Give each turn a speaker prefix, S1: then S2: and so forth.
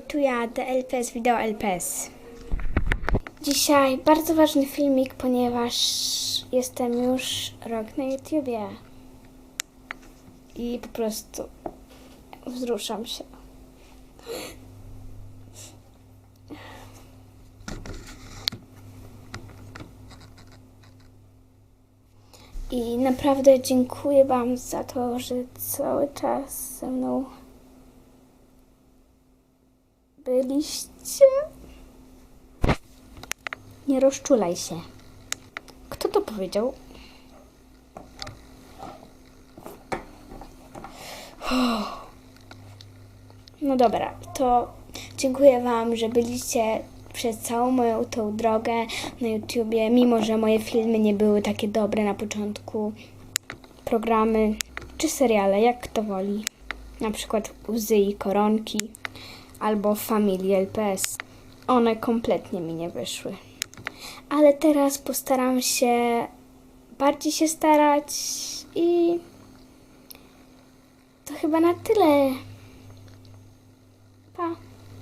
S1: Tu ja, DLPS, Wideo LPS. Dzisiaj bardzo ważny filmik, ponieważ jestem już rok na YouTubie. I po prostu wzruszam się. I naprawdę dziękuję Wam za to, że cały czas ze mną byliście. Nie rozczulaj się. Kto to powiedział? No dobra, to dziękuję Wam, że byliście przez całą moją tą drogę na YouTubie, mimo że moje filmy nie były takie dobre na początku. Programy czy seriale, jak kto woli. Na przykład Łzy i Koronki albo Family LPS. One kompletnie mi nie wyszły. Ale teraz postaram się bardziej się starać i to chyba na tyle.